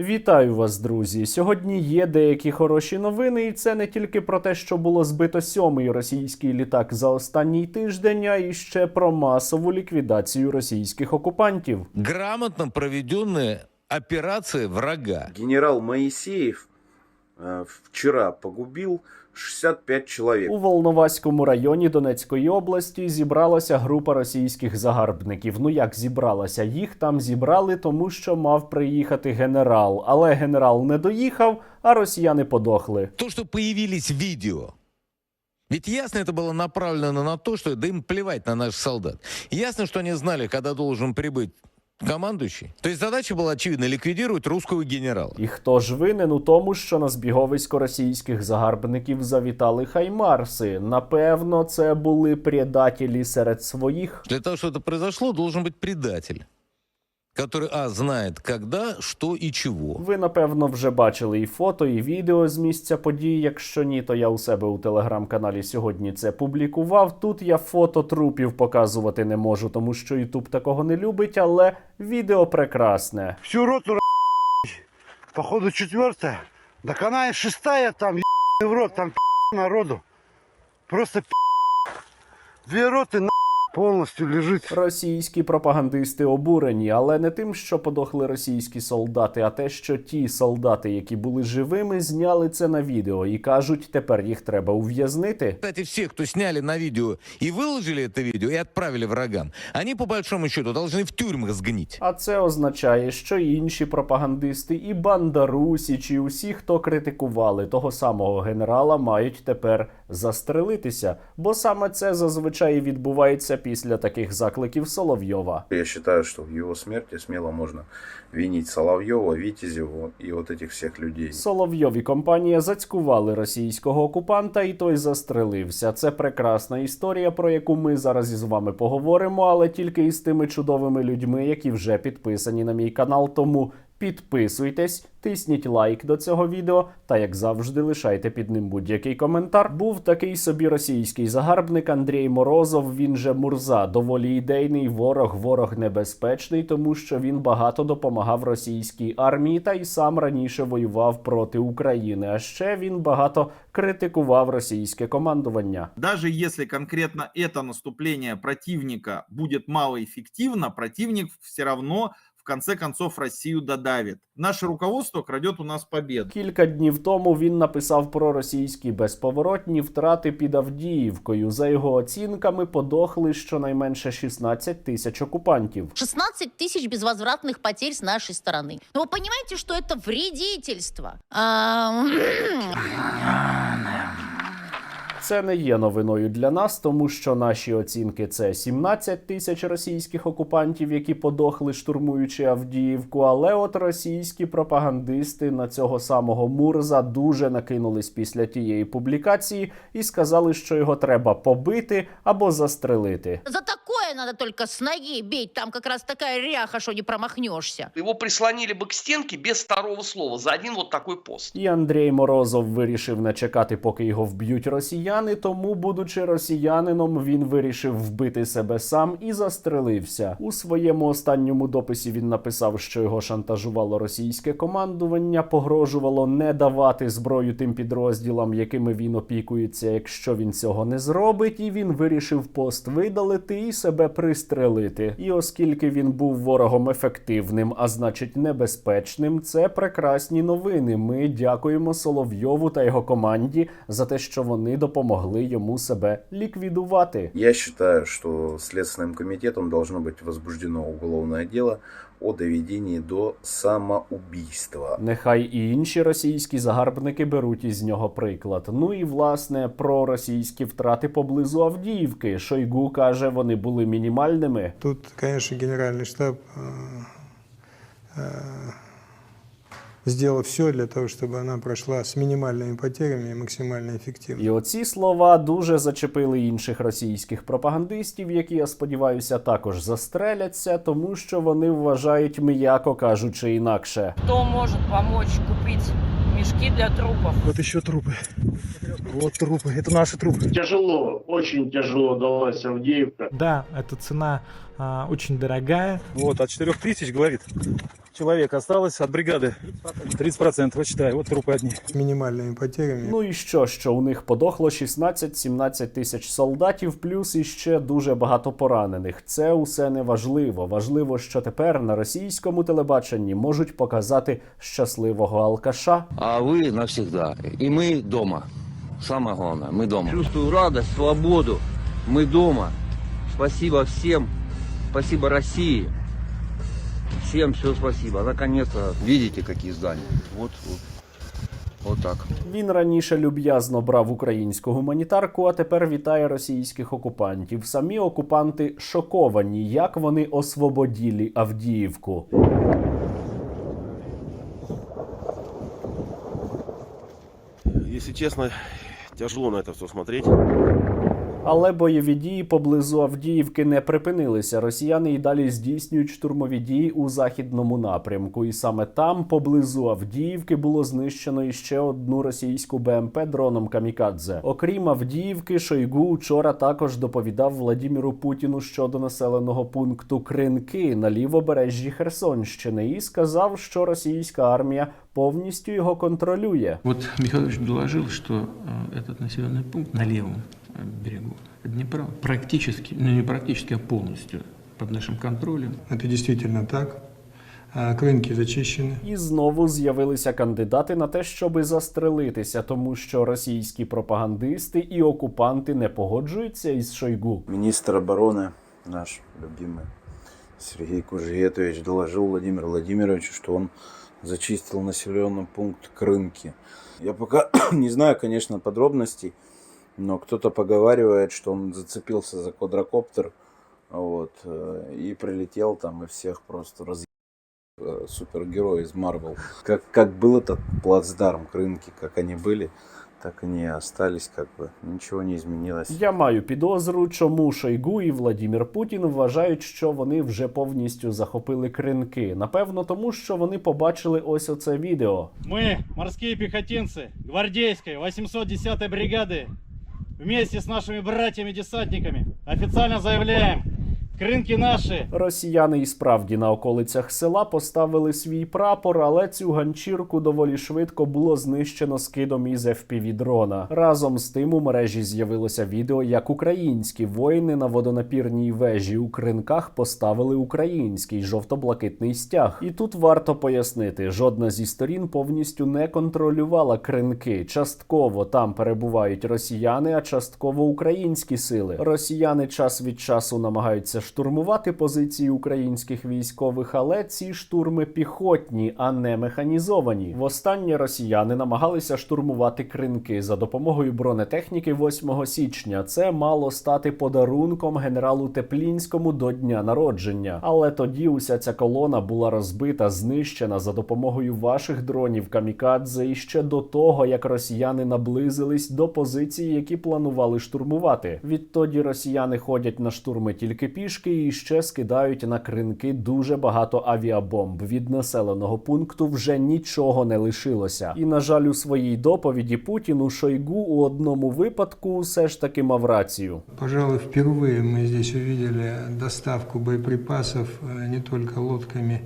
Вітаю вас, друзі! Сьогодні є деякі хороші новини, і це не тільки про те, що було збито сьомий російський літак за останній тиждень, а і ще про масову ліквідацію російських окупантів. грамотно проведені операції врага. Генерал Моїсеєв вчора погубив погубил 65 человек. У Волноваському районі Донецької області зібралася група російських загарбників. Ну як зібралася? Їх там зібрали, тому що мав приїхати генерал. Але генерал не доїхав, а росіяни подохли. То, что появились видео. Ведь ясно это было направлено на то, что да им плевать на наших солдат. Ясно, что они знали, когда должен прибыть командующий. То есть задача была очевидно ликвидировать русского генерала. І хто ж винен у тому, що на збіговисько російських загарбників завітали хаймарси? Напевно, це були предателі серед своїх. Для того, чтобы это произошло, должен быть предатель, который, а, знает, когда, что и чего. Ви напевно вже бачили і фото, і відео з місця подій. Якщо ні, то я у себе у телеграм-каналі сьогодні це публікував. Тут я фото трупів показувати не можу, тому що Ютуб такого не любить, але відео прекрасне. всю роту походу четвертая. Так она шестая там, в рот, там народу. Просто пи***. Две роты на полностью лежит. Російські пропагандисти обурені, але не тим, що подохли російські солдати, а те, що ті солдати, які були живими, зняли це на відео і кажуть, тепер їх треба ув'язнити. Кстати, все, кто сняли на видео и выложили это видео и отправили врагам, они по большому счету должны в тюрьмах сгнить. А це означає, що і інші пропагандисти, і бандарусі, чи усі, хто критикували того самого генерала, мають тепер застрелитися, бо саме це зазвичай і відбувається після таких закликів Соловйова. Я считаю, что в его смерти смело можно винить Соловьева, Витязева и вот этих всех людей. Соловйов і компанія зацькували російського окупанта, і той застрелився. Це прекрасна історія, про яку ми зараз із вами поговоримо, але тільки із тими чудовими людьми, які вже підписані на мій канал. Тому підписуйтесь, тисніть лайк до цього відео, та як завжди, лишайте під ним будь-який коментар. Був такий собі російський загарбник Андрій Морозов. Він же Мурза, доволі ідейний ворог, ворог небезпечний, тому що він багато допомагав російській армії та й сам раніше воював проти України. А ще він багато критикував російське командування. Даже если конкретно это наступление противника будет малоэффективно, противник все равно в конце концов Россию додавит. Наше руководство крадет у нас победу. Кілька днів тому він написав про російські безповоротні втрати під Авдіївкою. За його оцінками подохли щонайменше 16 тисяч окупантів. 16 тысяч безвозвратных потерь с нашей стороны. Но вы понимаете, что это вредительство? А, Це не є новиною для нас, тому що наші оцінки це 17 тисяч російських окупантів, які подохли, штурмуючи Авдіївку. Але от російські пропагандисти на цього самого Мурза дуже накинулись після тієї публікації і сказали, що його треба побити або застрелити. За такое надо только с ноги бить. Там как раз такая ряха, что не промахнешься. Его прислонили бы к стенке без второго слова за один вот такой пост. І Андрій Морозов вирішив не чекати, поки його вб'ють росіяни. Тому, будучи росіянином, він вирішив вбити себе сам і застрелився. У своєму останньому дописі він написав, що його шантажувало російське командування, погрожувало не давати зброю тим підрозділам, якими він опікується, якщо він цього не зробить. І він вирішив пост видалити і себе пристрелити. І оскільки він був ворогом ефективним, а значить небезпечним, це прекрасні новини. Ми дякуємо Соловйову та його команді за те, що вони допомогли йому себе ліквідувати. Я вважаю, що слідчим комітетом должно бути возбуждено уголовне дело о доведении до самоубийства. Нехай і інші російські загарбники беруть із нього приклад. Ну і власне про російські втрати поблизу Авдіївки. Шойгу каже, вони були мінімальними. Тут, конечно, генеральный штаб э, э, сделал все для того, чтобы она прошла с минимальными потерями и максимально эффективно. І оці слова дуже зачепили інших російських пропагандистів, які я сподіваюся також застреляться, тому що вони вважають, м'яко кажучи, інакше. Кто может помочь купить мешки для трупов? Вот еще трупы. Вот трупы. Это наши трупы. Тяжело, очень тяжело далась Авдеевка. Да, эта цена а, очень дорогая. Вот, от 4 тысяч, говорит. человек осталось от бригады. 30%, вот считай, вот трупы одни. С минимальными потерями. Ну і що, що у них подохло 16-17 тисяч солдатів, плюс іще дуже багато поранених. Це усе не важливо. Важливо, що тепер на російському телебаченні можуть показати щасливого алкаша. А вы навсегда. И мы дома. Самое главное, мы дома. Чувствую радость, свободу. Мы дома. Спасибо всем. Спасибо России. Всем все спасибо. Наконец-то. Видите, какие здания? Вот, вот. Вот так. Він раніше люб'язно брав українську гуманітарку, а тепер вітає російських окупантів. Самі окупанти шоковані, як вони освободілі Авдіївку. Если честно, тяжело на это все смотреть. Але бойові дії поблизу Авдіївки не припинилися. Росіяни й далі здійснюють штурмові дії у західному напрямку. І саме там, поблизу Авдіївки, було знищено іще одну російську БМП дроном Камікадзе. Окрім Авдіївки, Шойгу вчора також доповідав Владіміру Путіну щодо населеного пункту Кринки на лівобережжі Херсонщини і сказав, що російська армія повністю його контролює. Вот Михайлович доложил, что э, этот населенный пункт на левом э, берегу Днепра практически, ну не практически, а полностью под нашим контролем. Это действительно так. А, Рынки зачищены. І знову з'явилися кандидати на те, щоби застрелитися, тому що російські пропагандисти і окупанти не погоджуються із Шойгу. Министр обороны, наш любимый Сергей Кужегетович, доложил Владимиру Владимировичу, что он зачистил населенный пункт Крынки. Я пока не знаю, конечно, подробностей, но кто-то поговаривает, что он зацепился за квадрокоптер вот, э, и прилетел там и всех просто раз супергерой из Марвел. Как, как был этот плацдарм Крынки, как они были, так они и остались, как бы ничего не изменилось. Я маю підозру, чому Шойгу і Владімір Путін вважають, що вони вже повністю захопили кринки. Напевно, тому що вони побачили ось оце відео. Мы, морские пехотинцы гвардейской 810-й бригады, вместе с нашими братьями-десантниками официально заявляем, крынки наши, Росіяни і справді на околицях села поставили свій прапор, але цю ганчірку доволі швидко було знищено скидом із fpv дрона. Разом з тим у мережі з'явилося відео, як українські воїни на водонапірній вежі у кринках поставили український жовто-блакитний стяг. І тут варто пояснити: жодна зі сторін повністю не контролювала кринки. Частково там перебувають росіяни, а частково українські сили. Росіяни час від часу намагаються штурмувати позиції українських військових, але ці штурми піхотні, а не механізовані. Востаннє росіяни намагалися штурмувати кринки за допомогою бронетехніки 8 січня. Це мало стати подарунком генералу Теплінському до дня народження. Але тоді уся ця колона була розбита, знищена за допомогою ваших дронів камікадзе і ще до того, як росіяни наблизились до позиції, які планували штурмувати. Відтоді росіяни ходять на штурми тільки пішки і ще скидають на кринки дуже багато авіабомб. Від населеного пункту вже нічого не лишилося. І на жаль, у своїй доповіді Путіну Шойгу у одному випадку все ж таки мав рацію. Пожалуй, впервые мы здесь увидели доставку боеприпасов э, не только лодками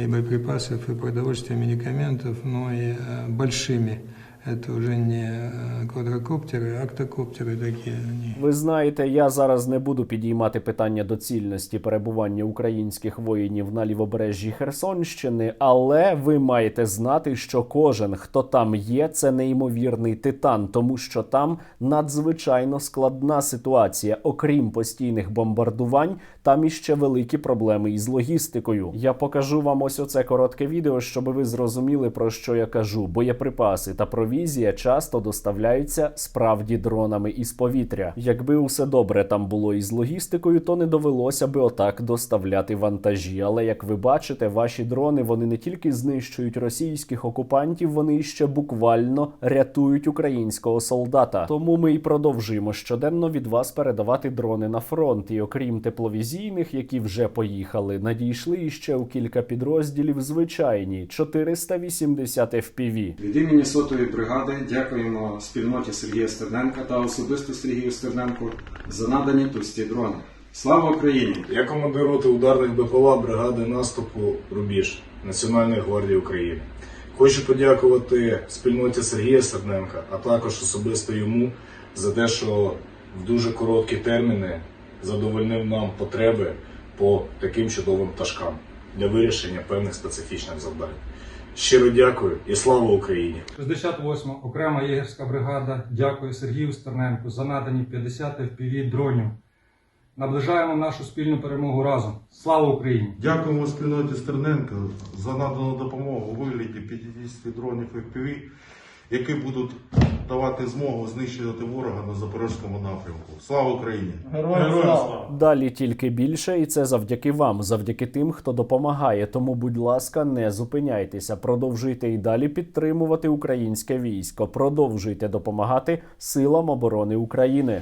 и боеприпасов, и продовольствия, медикаментов, но и э, большими. Это уже не э, квадрокоптеры, а октокоптеры такие. Они Ви знаєте, я зараз не буду підіймати питання доцільності перебування українських воїнів на лівобережжі Херсонщини, але ви маєте знати, що кожен, хто там є, це неймовірний титан, тому що там надзвичайно складна ситуація. Окрім постійних бомбардувань, там іще великі проблеми із логістикою. Я покажу вам ось оце коротке відео, щоб ви зрозуміли про що я кажу. Боєприпаси та провізія часто доставляються справді дронами із повітря. Якби усе добре там було із логістикою, то не довелося би отак доставляти вантажі. Але як ви бачите, ваші дрони вони не тільки знищують російських окупантів, вони ще буквально рятують українського солдата. Тому ми і продовжуємо щоденно від вас передавати дрони на фронт. І окрім тепловізійних, які вже поїхали, надійшли іще у кілька підрозділів звичайні 480 FPV. Від імені сотої дякуємо спільноті Сергія Стерненка та особисто Сергію Стерненку за надані товсті дрони. Слава Україні! Я командир роти ударних БПЛА бригади наступу Рубіж. Національної гвардії України. Хочу подякувати спільноті Сергія Стерненка, а також особисто йому за те, що в дуже короткі терміни задовольнив нам потреби по таким чудовим пташкам для вирішення певних специфічних завдань. Щиро дякую і слава Україні! 68 окрема єгерська бригада дякує Сергію Стерненку за надані 50 FPV дронів. Наближаємо нашу спільну перемогу разом. Слава Україні! Дякуємо спільноті Стерненка за надану допомогу у вигляді 50 дронів FPV, які будуть давати змогу знищувати ворога на запорізькому напрямку. Слава Україні! Далі тільки більше, і це завдяки вам, завдяки тим, хто допомагає. Тому, будь ласка, не зупиняйтеся. Продовжуйте і далі підтримувати українське військо. Продовжуйте допомагати силам оборони України.